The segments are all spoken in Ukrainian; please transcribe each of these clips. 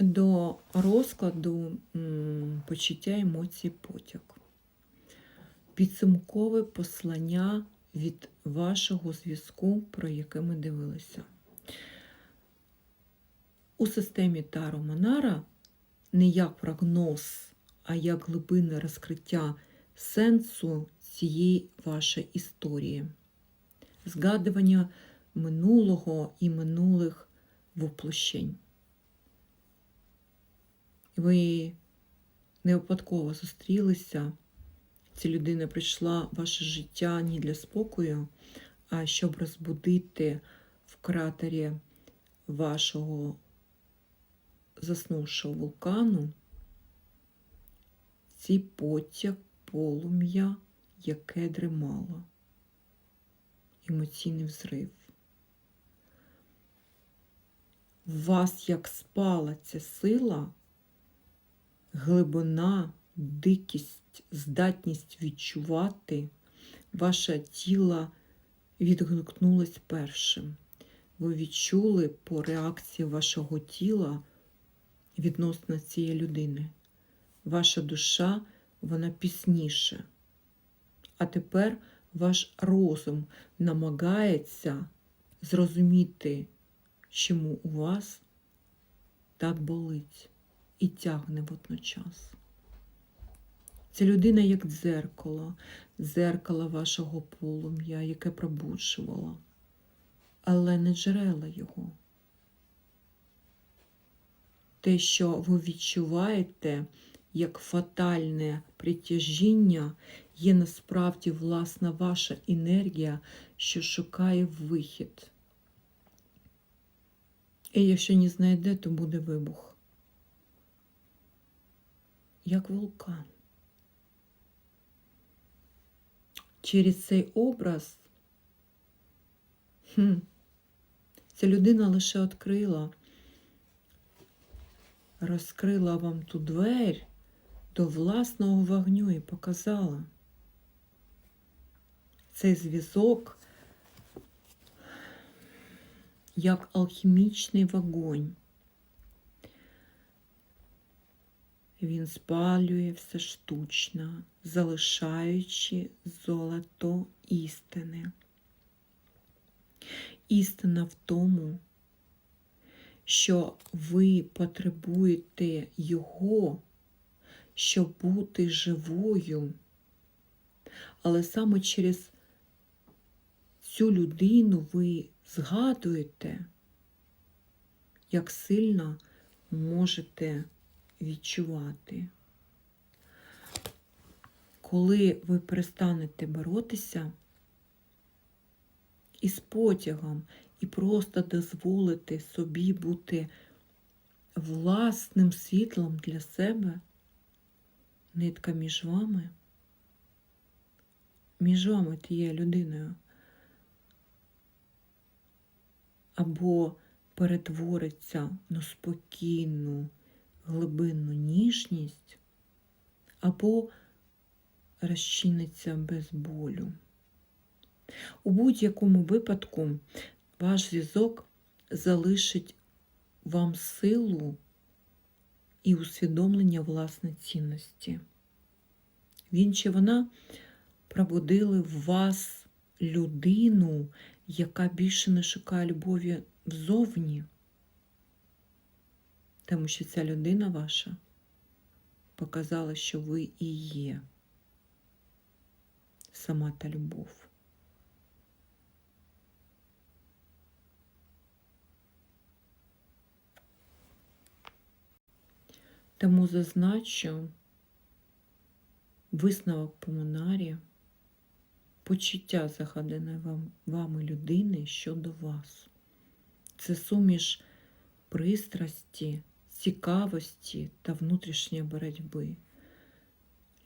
до розкладу почуття емоцій потяг. Підсумкове послання від вашого зв'язку, про яке ми дивилися. У системі Таро Манара не як прогноз, а як глибинне розкриття сенсу цієї вашої історії, згадування минулого і минулих воплощень. Ви не випадково зустрілися. Ця людина прийшла в ваше життя не для спокою, а щоб розбудити в кратері вашого заснувшого вулкану цей потяг полум'я, яке дремало, емоційний взрив. В вас як спала ця сила, глибина, дикість, здатність відчувати, ваше тіло відгукнулось першим. Ви відчули по реакції вашого тіла відносно цієї людини. Ваша душа, вона пісніше. А тепер ваш розум намагається зрозуміти, чому у вас так болить і тягне водночас. Ця людина як дзеркало, дзеркало вашого полум'я, яке пробуджувало, але не джерела його. Те, що ви відчуваєте як фатальне притяжіння, є насправді власна ваша енергія, що шукає вихід. І якщо не знайде, то буде вибух. Як вулкан. Через цей образ хм, ця людина лише відкрила, розкрила вам ту двері до власного вогню і показала. Цей зв'язок як алхімічний вогонь. Він спалює все штучно, залишаючи золото істини. Істина в тому, що ви потребуєте його, щоб бути живою, але саме через цю людину ви згадуєте, як сильно можете відчувати. Коли ви перестанете боротися із потягом і просто дозволите собі бути власним світлом для себе, нитка між вами, між вами тією людиною, або перетвориться на спокійну, глибинну ніжність, або розчиниться без болю. У будь-якому випадку ваш зв'язок залишить вам силу і усвідомлення власної цінності. Він чи вона пробудили в вас людину, яка більше не шукає любові взовні, тому що ця людина ваша показала, що ви і є сама та любов. Тому зазначу висновок по почуття загаданої вам, вами людини щодо вас. Це суміш пристрасті, цікавості та внутрішньої боротьби.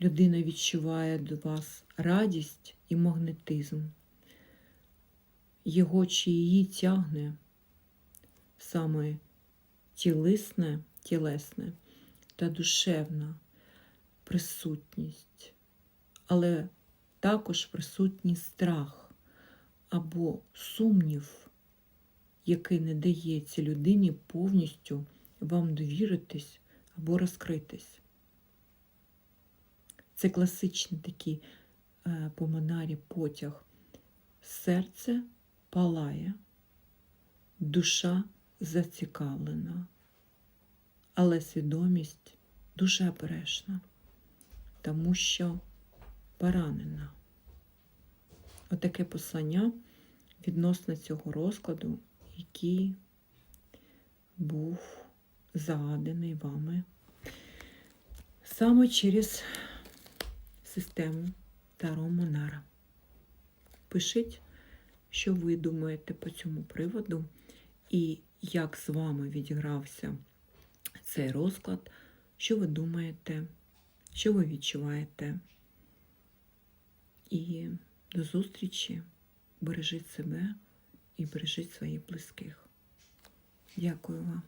Людина відчуває до вас радість і магнетизм. Його чи її тягне саме тілесне, тілесне та душевна присутність, але також присутній страх або сумнів, який не дає цій людині повністю вам довіритись або розкритись. Це класичний такий е, по Монарі потяг. Серце палає, душа зацікавлена, але свідомість дуже обережна, тому що поранена. Отаке послання відносно цього розкладу, який був загаданий вами саме через систему Таро Монара. Пишіть, що ви думаєте по цьому приводу, і як з вами відігрався цей розклад, що ви думаєте, що ви відчуваєте. І до зустрічі. Бережіть себе і бережіть своїх близьких. Дякую вам.